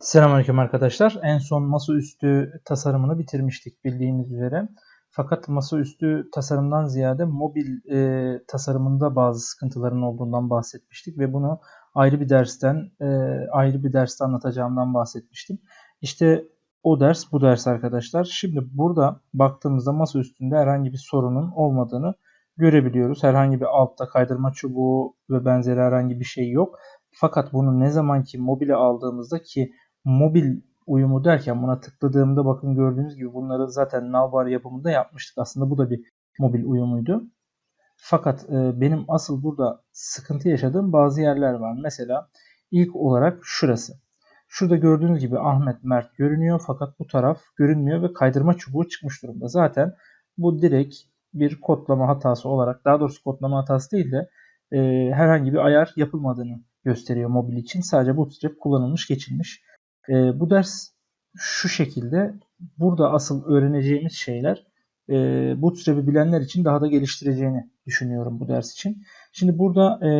Selamünaleyküm arkadaşlar. En son masaüstü tasarımını bitirmiştik bildiğiniz üzere. Fakat masaüstü tasarımdan ziyade mobil e, tasarımında bazı sıkıntıların olduğundan bahsetmiştik ve bunu ayrı bir dersten e, ayrı bir derste anlatacağımdan bahsetmiştim. İşte o ders bu ders arkadaşlar. Şimdi burada baktığımızda masa üstünde herhangi bir sorunun olmadığını görebiliyoruz. Herhangi bir altta kaydırma çubuğu ve benzeri herhangi bir şey yok. Fakat bunu ne zaman ki aldığımızda ki mobil uyumu derken buna tıkladığımda bakın gördüğünüz gibi bunları zaten navbar yapımında yapmıştık. Aslında bu da bir mobil uyumuydu. Fakat e, benim asıl burada sıkıntı yaşadığım bazı yerler var. Mesela ilk olarak şurası. Şurada gördüğünüz gibi Ahmet Mert görünüyor fakat bu taraf görünmüyor ve kaydırma çubuğu çıkmış durumda. Zaten bu direkt bir kodlama hatası olarak daha doğrusu kodlama hatası değil de e, herhangi bir ayar yapılmadığını gösteriyor mobil için. Sadece Bootstrap kullanılmış geçilmiş. E, bu ders şu şekilde. Burada asıl öğreneceğimiz şeyler e, Bootstrap'i bilenler için daha da geliştireceğini düşünüyorum bu ders için. Şimdi burada e,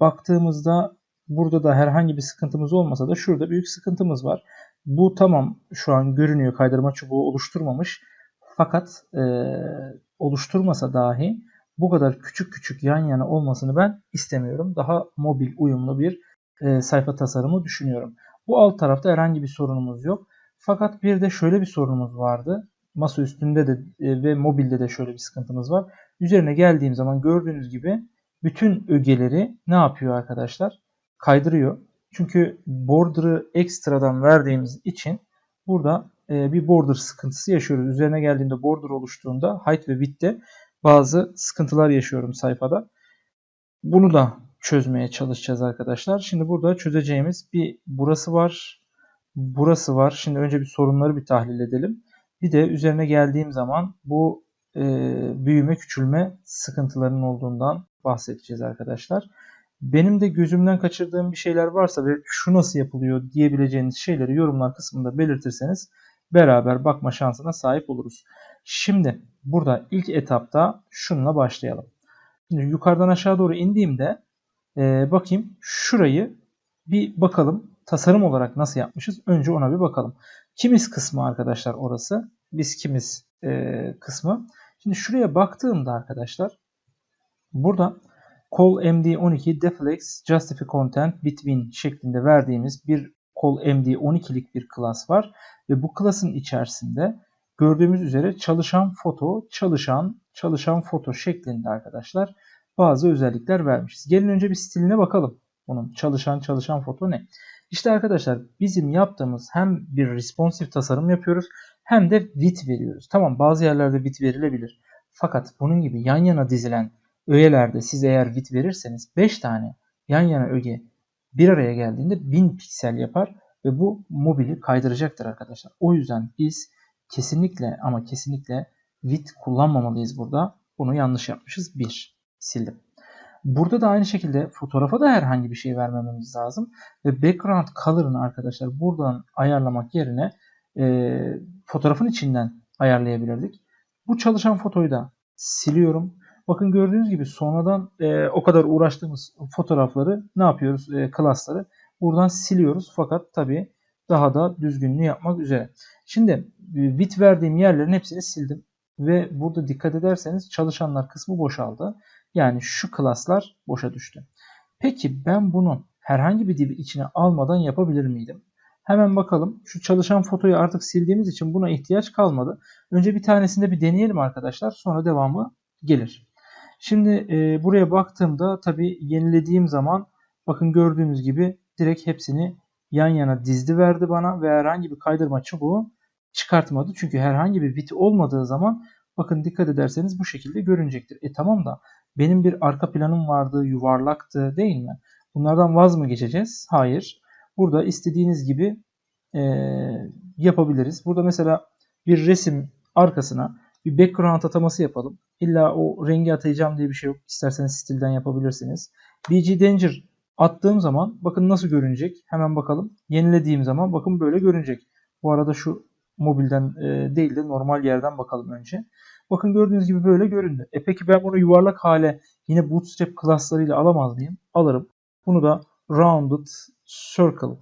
baktığımızda burada da herhangi bir sıkıntımız olmasa da şurada büyük sıkıntımız var. Bu tamam şu an görünüyor kaydırma çubuğu oluşturmamış. Fakat e, oluşturmasa dahi bu kadar küçük küçük yan yana olmasını ben istemiyorum. Daha mobil uyumlu bir e, sayfa tasarımı düşünüyorum. Bu alt tarafta herhangi bir sorunumuz yok. Fakat bir de şöyle bir sorunumuz vardı. Masa üstünde de e, ve mobilde de şöyle bir sıkıntımız var. Üzerine geldiğim zaman gördüğünüz gibi bütün ögeleri ne yapıyor arkadaşlar? Kaydırıyor. Çünkü border'ı ekstradan verdiğimiz için burada e, bir border sıkıntısı yaşıyoruz. Üzerine geldiğimde border oluştuğunda height ve width'te bazı sıkıntılar yaşıyorum sayfada. Bunu da çözmeye çalışacağız arkadaşlar. Şimdi burada çözeceğimiz bir burası var. Burası var. Şimdi önce bir sorunları bir tahlil edelim. Bir de üzerine geldiğim zaman bu e, büyüme küçülme sıkıntılarının olduğundan bahsedeceğiz arkadaşlar. Benim de gözümden kaçırdığım bir şeyler varsa ve şu nasıl yapılıyor diyebileceğiniz şeyleri yorumlar kısmında belirtirseniz beraber bakma şansına sahip oluruz. Şimdi burada ilk etapta şununla başlayalım. Şimdi yukarıdan aşağı doğru indiğimde e, bakayım şurayı bir bakalım tasarım olarak nasıl yapmışız. Önce ona bir bakalım. Kimiz kısmı arkadaşlar orası. Biz kimiz e, kısmı. Şimdi şuraya baktığımda arkadaşlar burada call md12 deflex justify content between şeklinde verdiğimiz bir call md12'lik bir klas var. Ve bu klasın içerisinde gördüğümüz üzere çalışan foto, çalışan, çalışan foto şeklinde arkadaşlar bazı özellikler vermişiz. Gelin önce bir stiline bakalım. Bunun çalışan çalışan foto ne? İşte arkadaşlar bizim yaptığımız hem bir responsive tasarım yapıyoruz hem de width veriyoruz. Tamam bazı yerlerde width verilebilir. Fakat bunun gibi yan yana dizilen öğelerde siz eğer width verirseniz 5 tane yan yana öge bir araya geldiğinde 1000 piksel yapar ve bu mobili kaydıracaktır arkadaşlar. O yüzden biz kesinlikle ama kesinlikle width kullanmamalıyız burada. Bunu yanlış yapmışız. 1 sildim. Burada da aynı şekilde fotoğrafa da herhangi bir şey vermememiz lazım. Ve background color'ını arkadaşlar buradan ayarlamak yerine e, fotoğrafın içinden ayarlayabilirdik. Bu çalışan fotoyu da siliyorum. Bakın gördüğünüz gibi sonradan e, o kadar uğraştığımız fotoğrafları ne yapıyoruz? E, klasları buradan siliyoruz. Fakat tabii daha da düzgünlüğü yapmak üzere. Şimdi bit verdiğim yerlerin hepsini sildim. Ve burada dikkat ederseniz çalışanlar kısmı boşaldı. Yani şu klaslar boşa düştü. Peki ben bunu herhangi bir dibi içine almadan yapabilir miydim? Hemen bakalım. Şu çalışan fotoyu artık sildiğimiz için buna ihtiyaç kalmadı. Önce bir tanesinde bir deneyelim arkadaşlar. Sonra devamı gelir. Şimdi e, buraya baktığımda tabi yenilediğim zaman bakın gördüğünüz gibi direkt hepsini yan yana dizdi verdi bana ve herhangi bir kaydırma çubuğu çıkartmadı. Çünkü herhangi bir bit olmadığı zaman bakın dikkat ederseniz bu şekilde görünecektir. E tamam da benim bir arka planım vardı, yuvarlaktı değil mi? Bunlardan vaz mı geçeceğiz? Hayır. Burada istediğiniz gibi e, yapabiliriz. Burada mesela bir resim arkasına bir background ataması yapalım. İlla o rengi atayacağım diye bir şey yok. İsterseniz stilden yapabilirsiniz. BG Danger attığım zaman bakın nasıl görünecek. Hemen bakalım. Yenilediğim zaman bakın böyle görünecek. Bu arada şu mobilden e, değil de normal yerden bakalım önce. Bakın gördüğünüz gibi böyle göründü. E peki ben bunu yuvarlak hale yine bootstrap klaslarıyla alamaz mıyım? Alırım. Bunu da rounded circle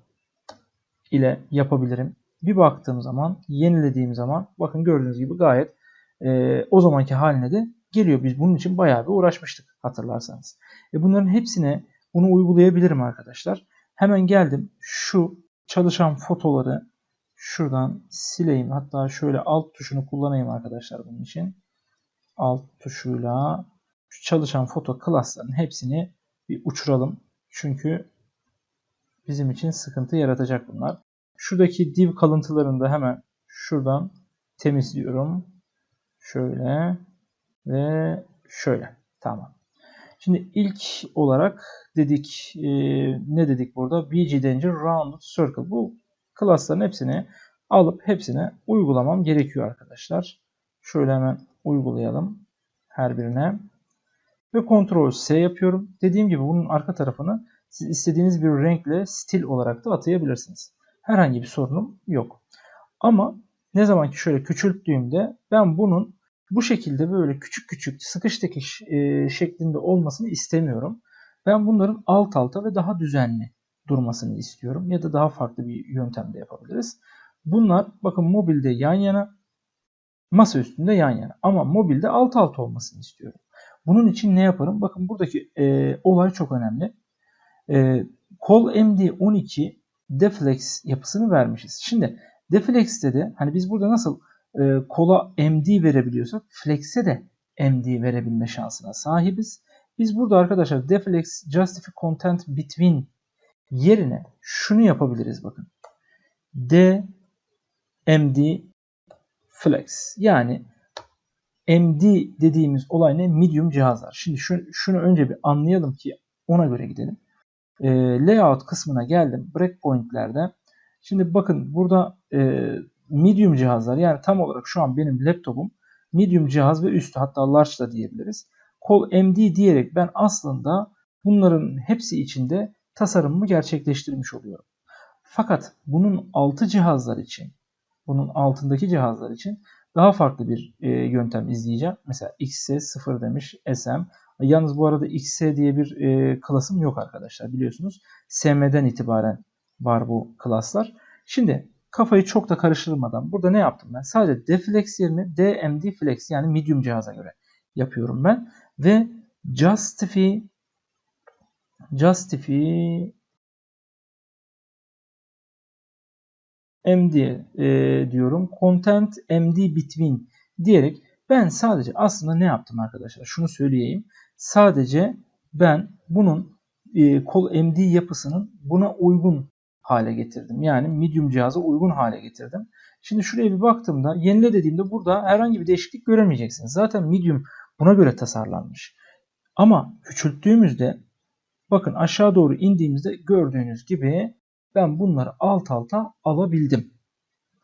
ile yapabilirim. Bir baktığım zaman, yenilediğim zaman bakın gördüğünüz gibi gayet e, o zamanki haline de geliyor. Biz bunun için bayağı bir uğraşmıştık hatırlarsanız. E bunların hepsine bunu uygulayabilirim arkadaşlar. Hemen geldim şu çalışan fotoları şuradan sileyim. Hatta şöyle alt tuşunu kullanayım arkadaşlar bunun için. Alt tuşuyla şu çalışan foto klaslarının hepsini bir uçuralım. Çünkü bizim için sıkıntı yaratacak bunlar. Şuradaki div kalıntılarını da hemen şuradan temizliyorum. Şöyle ve şöyle. Tamam. Şimdi ilk olarak dedik e, ne dedik burada? BG Danger Rounded Circle. Bu klasların hepsini alıp hepsine uygulamam gerekiyor arkadaşlar. Şöyle hemen uygulayalım her birine. Ve Ctrl S yapıyorum. Dediğim gibi bunun arka tarafını siz istediğiniz bir renkle stil olarak da atayabilirsiniz. Herhangi bir sorunum yok. Ama ne zaman ki şöyle küçülttüğümde ben bunun bu şekilde böyle küçük küçük sıkış tekiş e, şeklinde olmasını istemiyorum. Ben bunların alt alta ve daha düzenli durmasını istiyorum. Ya da daha farklı bir yöntemde yapabiliriz. Bunlar bakın mobilde yan yana, masa üstünde yan yana. Ama mobilde alt alta olmasını istiyorum. Bunun için ne yaparım? Bakın buradaki e, olay çok önemli. E, Call MD12 deflex yapısını vermişiz. Şimdi deflex'te de hani biz burada nasıl e, kola MD verebiliyorsak flex'e de MD verebilme şansına sahibiz. Biz burada arkadaşlar deflex justify content between yerine şunu yapabiliriz bakın. D MD flex yani MD dediğimiz olay ne? Medium cihazlar. Şimdi şu, şunu önce bir anlayalım ki ona göre gidelim. E, layout kısmına geldim. Breakpoint'lerde. Şimdi bakın burada e, medium cihazlar yani tam olarak şu an benim laptopum medium cihaz ve üstü hatta large da diyebiliriz. Call MD diyerek ben aslında bunların hepsi içinde tasarımımı gerçekleştirmiş oluyorum. Fakat bunun altı cihazlar için, bunun altındaki cihazlar için daha farklı bir e, yöntem izleyeceğim. Mesela XS0 demiş SM. Yalnız bu arada XS diye bir e, klasım yok arkadaşlar biliyorsunuz. SM'den itibaren var bu klaslar. Şimdi kafayı çok da karıştırmadan burada ne yaptım ben? Sadece deflex yerine DMD flex yani medium cihaza göre yapıyorum ben. Ve justify justify MD e, diyorum. Content MD between diyerek ben sadece aslında ne yaptım arkadaşlar? Şunu söyleyeyim. Sadece ben bunun e, kol MD yapısının buna uygun hale getirdim. Yani medium cihaza uygun hale getirdim. Şimdi şuraya bir baktığımda yenile dediğimde burada herhangi bir değişiklik göremeyeceksiniz. Zaten medium buna göre tasarlanmış. Ama küçülttüğümüzde bakın aşağı doğru indiğimizde gördüğünüz gibi ben bunları alt alta alabildim.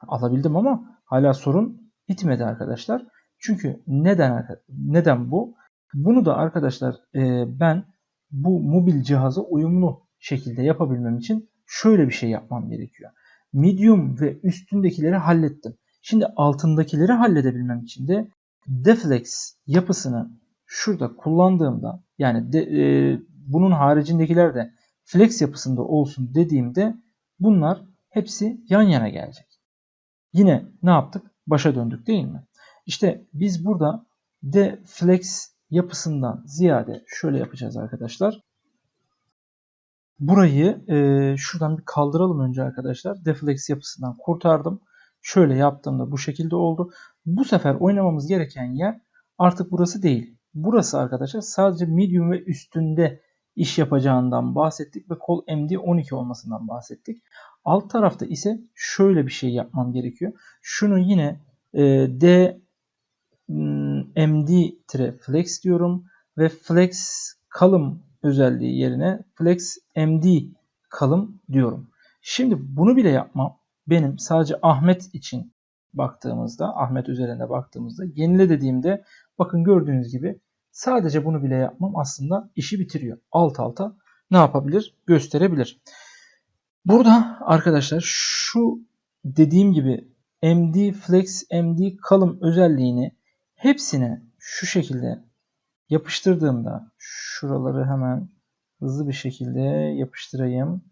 Alabildim ama hala sorun bitmedi arkadaşlar. Çünkü neden neden bu? Bunu da arkadaşlar e, ben bu mobil cihaza uyumlu şekilde yapabilmem için şöyle bir şey yapmam gerekiyor. Medium ve üstündekileri hallettim. Şimdi altındakileri halledebilmem için de deflex yapısını şurada kullandığımda yani de, e, bunun haricindekiler de flex yapısında olsun dediğimde bunlar hepsi yan yana gelecek. Yine ne yaptık? Başa döndük değil mi? İşte biz burada de flex yapısından ziyade şöyle yapacağız arkadaşlar. Burayı e, şuradan bir kaldıralım önce arkadaşlar. Deflex yapısından kurtardım. Şöyle yaptığımda bu şekilde oldu. Bu sefer oynamamız gereken yer artık burası değil. Burası arkadaşlar sadece medium ve üstünde iş yapacağından bahsettik ve kol MD 12 olmasından bahsettik. Alt tarafta ise şöyle bir şey yapmam gerekiyor. Şunu yine e, D MD flex diyorum ve flex kalım özelliği yerine flex MD kalım diyorum. Şimdi bunu bile yapmam benim sadece Ahmet için baktığımızda Ahmet üzerinde baktığımızda yenile dediğimde bakın gördüğünüz gibi Sadece bunu bile yapmam aslında işi bitiriyor. Alt alta ne yapabilir? Gösterebilir. Burada arkadaşlar şu dediğim gibi MD Flex MD kalım özelliğini hepsine şu şekilde yapıştırdığımda şuraları hemen hızlı bir şekilde yapıştırayım.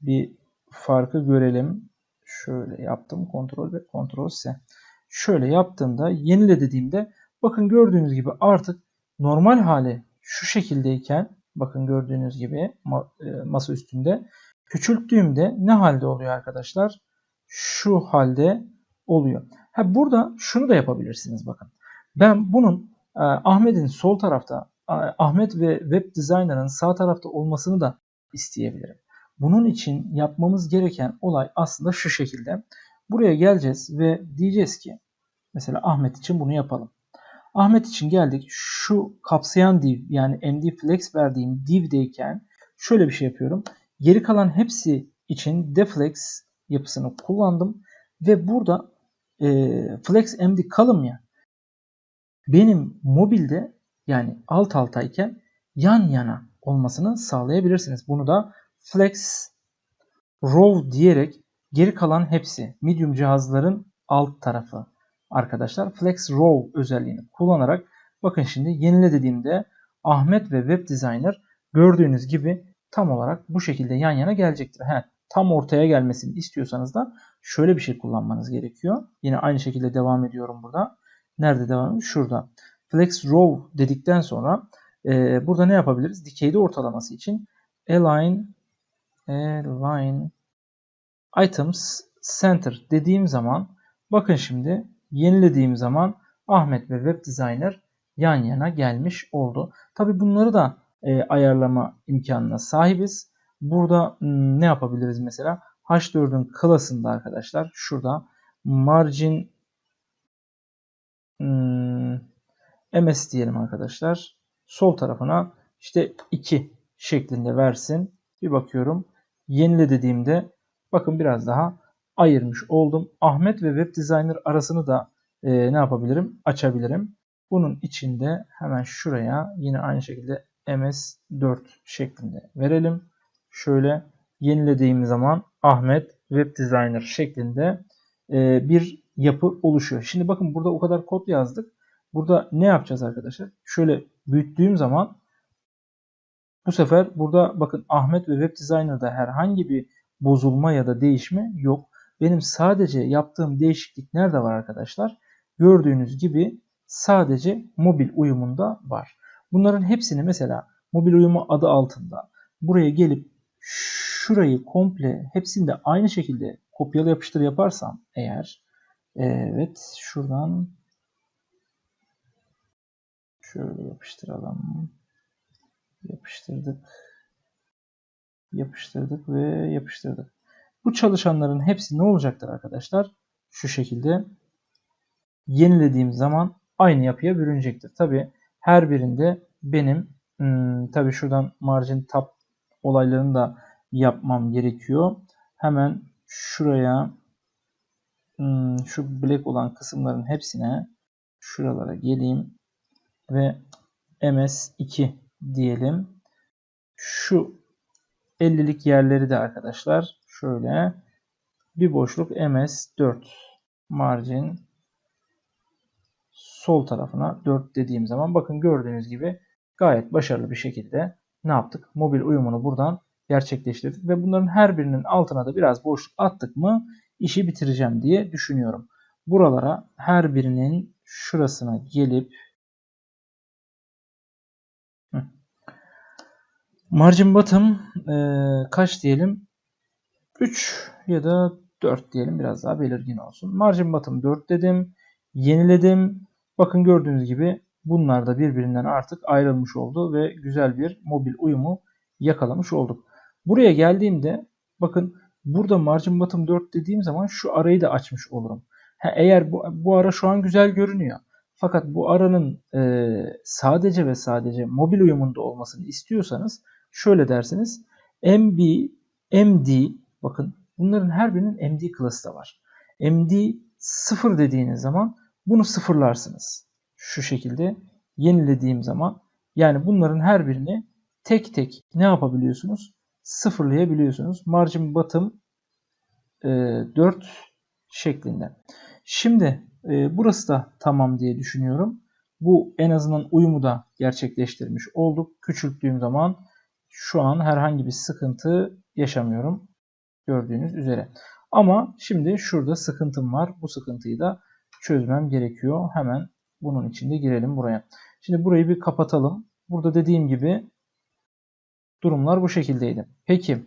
Bir farkı görelim. şöyle yaptım. Kontrol ve Kontrol S. Şöyle yaptığımda yenile dediğimde bakın gördüğünüz gibi artık normal hali şu şekildeyken bakın gördüğünüz gibi e, masa üstünde küçülttüğümde ne halde oluyor arkadaşlar? Şu halde oluyor. Ha burada şunu da yapabilirsiniz bakın. Ben bunun e, Ahmet'in sol tarafta Ahmet ve web designer'ın sağ tarafta olmasını da isteyebilirim. Bunun için yapmamız gereken olay aslında şu şekilde. Buraya geleceğiz ve diyeceğiz ki mesela Ahmet için bunu yapalım. Ahmet için geldik. Şu kapsayan div yani md flex verdiğim div'deyken şöyle bir şey yapıyorum. Geri kalan hepsi için deflex yapısını kullandım ve burada e, flex md kalım ya benim mobilde yani alt altayken yan yana olmasını sağlayabilirsiniz. Bunu da flex row diyerek geri kalan hepsi medium cihazların alt tarafı arkadaşlar flex row özelliğini kullanarak bakın şimdi yenile dediğimde Ahmet ve web designer gördüğünüz gibi tam olarak bu şekilde yan yana gelecektir. He, tam ortaya gelmesini istiyorsanız da şöyle bir şey kullanmanız gerekiyor. Yine aynı şekilde devam ediyorum burada. Nerede devam ediyorum? Şurada. Flex row dedikten sonra e, burada ne yapabiliriz? Dikeyde ortalaması için align align items center dediğim zaman bakın şimdi yenilediğim zaman Ahmet ve Web Designer yan yana gelmiş oldu. Tabi bunları da e, ayarlama imkanına sahibiz. Burada m, ne yapabiliriz mesela? H4'ün klasında arkadaşlar şurada margin m, ms diyelim arkadaşlar. Sol tarafına işte 2 şeklinde versin. Bir bakıyorum. Yenile dediğimde bakın biraz daha ayırmış oldum. Ahmet ve Web Designer arasını da e, ne yapabilirim? Açabilirim. Bunun içinde hemen şuraya yine aynı şekilde MS4 şeklinde verelim. Şöyle yenilediğim zaman Ahmet Web Designer şeklinde e, bir yapı oluşuyor. Şimdi bakın burada o kadar kod yazdık. Burada ne yapacağız arkadaşlar? Şöyle büyüttüğüm zaman bu sefer burada bakın Ahmet ve Web Designer'da herhangi bir bozulma ya da değişme yok. Benim sadece yaptığım değişiklik nerede var arkadaşlar? Gördüğünüz gibi sadece mobil uyumunda var. Bunların hepsini mesela mobil uyumu adı altında buraya gelip şurayı komple hepsini de aynı şekilde kopyala yapıştır yaparsam eğer evet şuradan şöyle yapıştıralım yapıştırdık yapıştırdık ve yapıştırdık. Bu çalışanların hepsi ne olacaktır arkadaşlar? Şu şekilde yenilediğim zaman aynı yapıya bürünecektir. Tabi her birinde benim hmm, tabi şuradan margin tab olaylarını da yapmam gerekiyor. Hemen şuraya hmm, şu black olan kısımların hepsine şuralara geleyim ve ms2 diyelim. Şu 50'lik yerleri de arkadaşlar şöyle bir boşluk ms4 margin sol tarafına 4 dediğim zaman bakın gördüğünüz gibi gayet başarılı bir şekilde ne yaptık? Mobil uyumunu buradan gerçekleştirdik ve bunların her birinin altına da biraz boşluk attık mı işi bitireceğim diye düşünüyorum. Buralara her birinin şurasına gelip margin bottom e, kaç diyelim? 3 ya da 4 diyelim biraz daha belirgin olsun. Margin bottom 4 dedim. Yeniledim. Bakın gördüğünüz gibi bunlar da birbirinden artık ayrılmış oldu ve güzel bir mobil uyumu yakalamış olduk. Buraya geldiğimde bakın burada margin bottom 4 dediğim zaman şu arayı da açmış olurum. Ha, eğer bu, bu ara şu an güzel görünüyor. Fakat bu aranın e, sadece ve sadece mobil uyumunda olmasını istiyorsanız şöyle dersiniz. MB, MD bakın bunların her birinin MD klası da var. MD 0 dediğiniz zaman bunu sıfırlarsınız. Şu şekilde yenilediğim zaman yani bunların her birini tek tek ne yapabiliyorsunuz? Sıfırlayabiliyorsunuz. Margin bottom e, 4 şeklinde. Şimdi e, burası da tamam diye düşünüyorum. Bu en azından uyumu da gerçekleştirmiş olduk. Küçülttüğüm zaman şu an herhangi bir sıkıntı yaşamıyorum. Gördüğünüz üzere. Ama şimdi şurada sıkıntım var. Bu sıkıntıyı da çözmem gerekiyor. Hemen bunun içinde girelim buraya. Şimdi burayı bir kapatalım. Burada dediğim gibi durumlar bu şekildeydi. Peki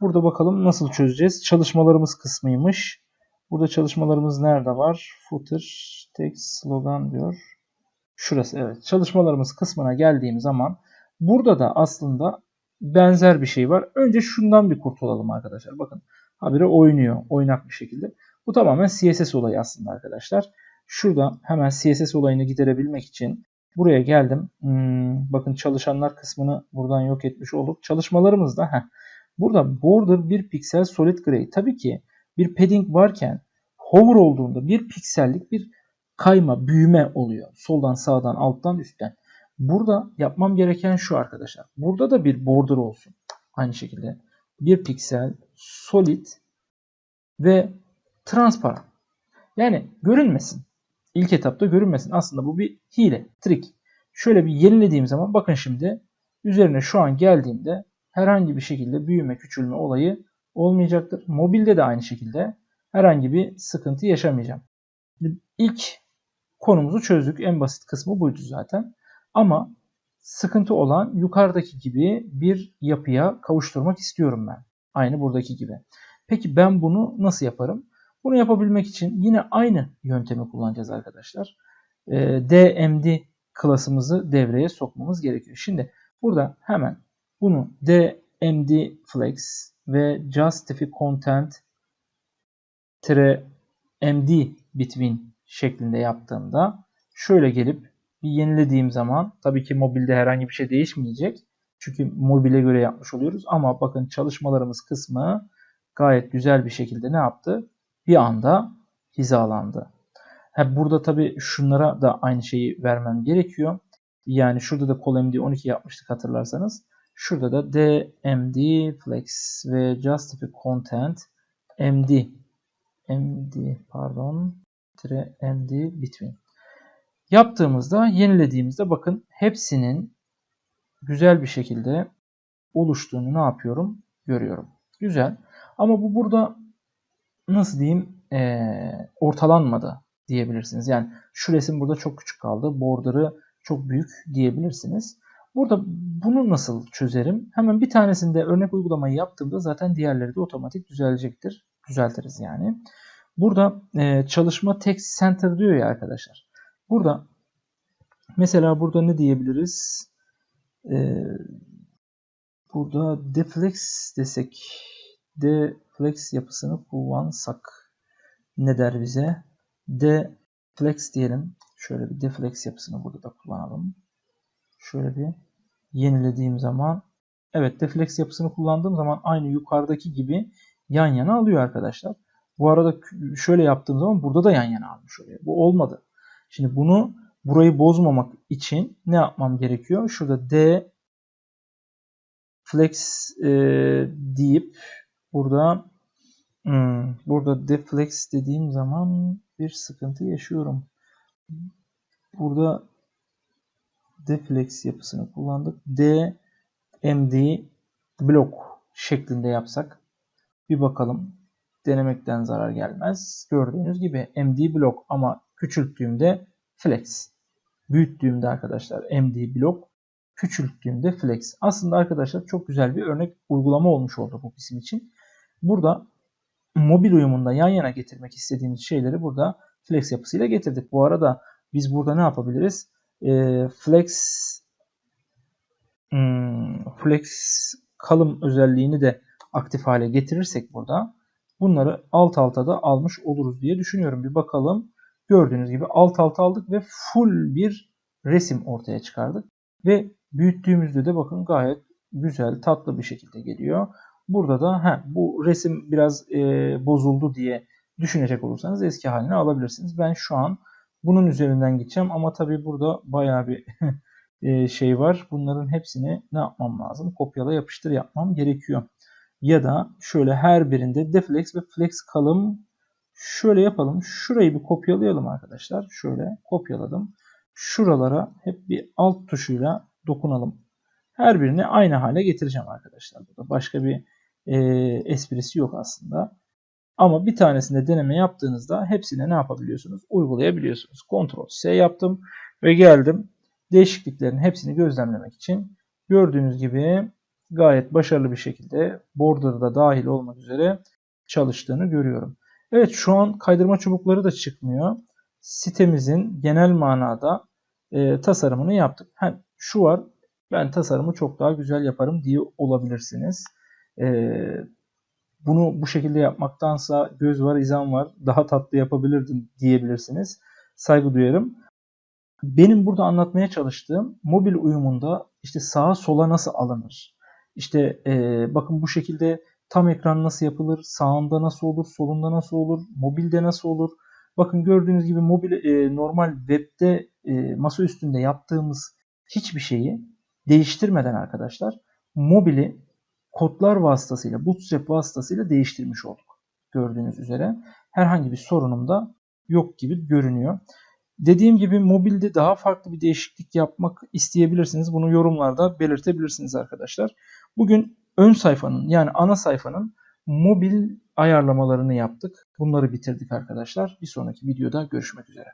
burada bakalım nasıl çözeceğiz? Çalışmalarımız kısmıymış. Burada çalışmalarımız nerede var? Footer, text, slogan diyor. Şurası evet. Çalışmalarımız kısmına geldiğim zaman burada da aslında benzer bir şey var. Önce şundan bir kurtulalım arkadaşlar. Bakın habire oynuyor. Oynak bir şekilde. Bu tamamen CSS olayı aslında arkadaşlar. Şurada hemen CSS olayını giderebilmek için buraya geldim. Hmm, bakın çalışanlar kısmını buradan yok etmiş olduk. Çalışmalarımızda heh, burada border bir piksel solid gray. Tabii ki bir padding varken hover olduğunda bir piksellik bir kayma, büyüme oluyor. Soldan, sağdan, alttan, üstten. Burada yapmam gereken şu arkadaşlar. Burada da bir border olsun. Aynı şekilde bir piksel, solid ve transparan. Yani görünmesin. İlk etapta görünmesin. Aslında bu bir hile, trik. Şöyle bir yenilediğim zaman bakın şimdi üzerine şu an geldiğimde herhangi bir şekilde büyüme, küçülme olayı olmayacaktır. Mobilde de aynı şekilde herhangi bir sıkıntı yaşamayacağım. İlk konumuzu çözdük. En basit kısmı buydu zaten. Ama sıkıntı olan yukarıdaki gibi bir yapıya kavuşturmak istiyorum ben. Aynı buradaki gibi. Peki ben bunu nasıl yaparım? Bunu yapabilmek için yine aynı yöntemi kullanacağız arkadaşlar. Ee, DMD klasımızı devreye sokmamız gerekiyor. Şimdi burada hemen bunu DMD flex ve justify content md between şeklinde yaptığımda şöyle gelip bir yenilediğim zaman tabii ki mobilde herhangi bir şey değişmeyecek. Çünkü mobile göre yapmış oluyoruz. Ama bakın çalışmalarımız kısmı gayet güzel bir şekilde ne yaptı? Bir anda hizalandı. Ha, burada tabii şunlara da aynı şeyi vermem gerekiyor. Yani şurada da colMD 12 yapmıştık hatırlarsanız. Şurada da DMD flex ve justify content MD MD pardon MD between. Yaptığımızda yenilediğimizde bakın hepsinin güzel bir şekilde oluştuğunu ne yapıyorum? Görüyorum. Güzel. Ama bu burada nasıl diyeyim ee, ortalanmadı diyebilirsiniz. Yani şu resim burada çok küçük kaldı. Border'ı çok büyük diyebilirsiniz. Burada bunu nasıl çözerim? Hemen bir tanesinde örnek uygulamayı yaptığımda zaten diğerleri de otomatik düzelecektir. Düzeltiriz yani. Burada e, çalışma text center diyor ya arkadaşlar. Burada mesela burada ne diyebiliriz? E, burada deflex desek deflex yapısını kullansak ne der bize? Deflex diyelim. Şöyle bir deflex yapısını burada da kullanalım. Şöyle bir yenilediğim zaman evet deflex yapısını kullandığım zaman aynı yukarıdaki gibi yan yana alıyor arkadaşlar. Bu arada şöyle yaptığım zaman burada da yan yana almış oluyor. Bu olmadı. Şimdi bunu burayı bozmamak için ne yapmam gerekiyor? Şurada D flex e, deyip burada hmm, burada deflex dediğim zaman bir sıkıntı yaşıyorum. Burada deflex yapısını kullandık. D MD blok şeklinde yapsak bir bakalım. Denemekten zarar gelmez. Gördüğünüz gibi MD blok ama küçülttüğümde flex. Büyüttüğümde arkadaşlar MD blok, küçülttüğümde flex. Aslında arkadaşlar çok güzel bir örnek uygulama olmuş oldu bu bizim için. Burada mobil uyumunda yan yana getirmek istediğimiz şeyleri burada flex yapısıyla getirdik. Bu arada biz burada ne yapabiliriz? E, flex hmm, flex kalım özelliğini de aktif hale getirirsek burada bunları alt alta da almış oluruz diye düşünüyorum. Bir bakalım. Gördüğünüz gibi alt alta aldık ve full bir resim ortaya çıkardık. Ve büyüttüğümüzde de bakın gayet güzel, tatlı bir şekilde geliyor. Burada da he, bu resim biraz e, bozuldu diye düşünecek olursanız eski haline alabilirsiniz. Ben şu an bunun üzerinden gideceğim ama tabii burada bayağı bir e, şey var. Bunların hepsini ne yapmam lazım? Kopyala yapıştır yapmam gerekiyor. Ya da şöyle her birinde deflex ve flex kalım şöyle yapalım. Şurayı bir kopyalayalım arkadaşlar. Şöyle kopyaladım. Şuralara hep bir alt tuşuyla dokunalım. Her birini aynı hale getireceğim arkadaşlar. Burada başka bir e, esprisi yok aslında. Ama bir tanesinde deneme yaptığınızda hepsine ne yapabiliyorsunuz? Uygulayabiliyorsunuz. Ctrl S yaptım ve geldim. Değişikliklerin hepsini gözlemlemek için gördüğünüz gibi gayet başarılı bir şekilde border'da dahil olmak üzere çalıştığını görüyorum. Evet şu an kaydırma çubukları da çıkmıyor. Sitemizin genel manada e, tasarımını yaptık. Ha, şu var ben tasarımı çok daha güzel yaparım diye olabilirsiniz. E, bunu bu şekilde yapmaktansa göz var izan var daha tatlı yapabilirdim diyebilirsiniz. Saygı duyarım. Benim burada anlatmaya çalıştığım mobil uyumunda işte sağa sola nasıl alınır? İşte e, bakın bu şekilde tam ekran nasıl yapılır? Sağında nasıl olur? Solunda nasıl olur? Mobilde nasıl olur? Bakın gördüğünüz gibi mobil e, normal webde e, masa üstünde yaptığımız hiçbir şeyi değiştirmeden arkadaşlar mobili kodlar vasıtasıyla, Bootstrap vasıtasıyla değiştirmiş olduk. Gördüğünüz üzere herhangi bir sorunum da yok gibi görünüyor. Dediğim gibi mobilde daha farklı bir değişiklik yapmak isteyebilirsiniz. Bunu yorumlarda belirtebilirsiniz arkadaşlar. Bugün ön sayfanın yani ana sayfanın mobil ayarlamalarını yaptık. Bunları bitirdik arkadaşlar. Bir sonraki videoda görüşmek üzere.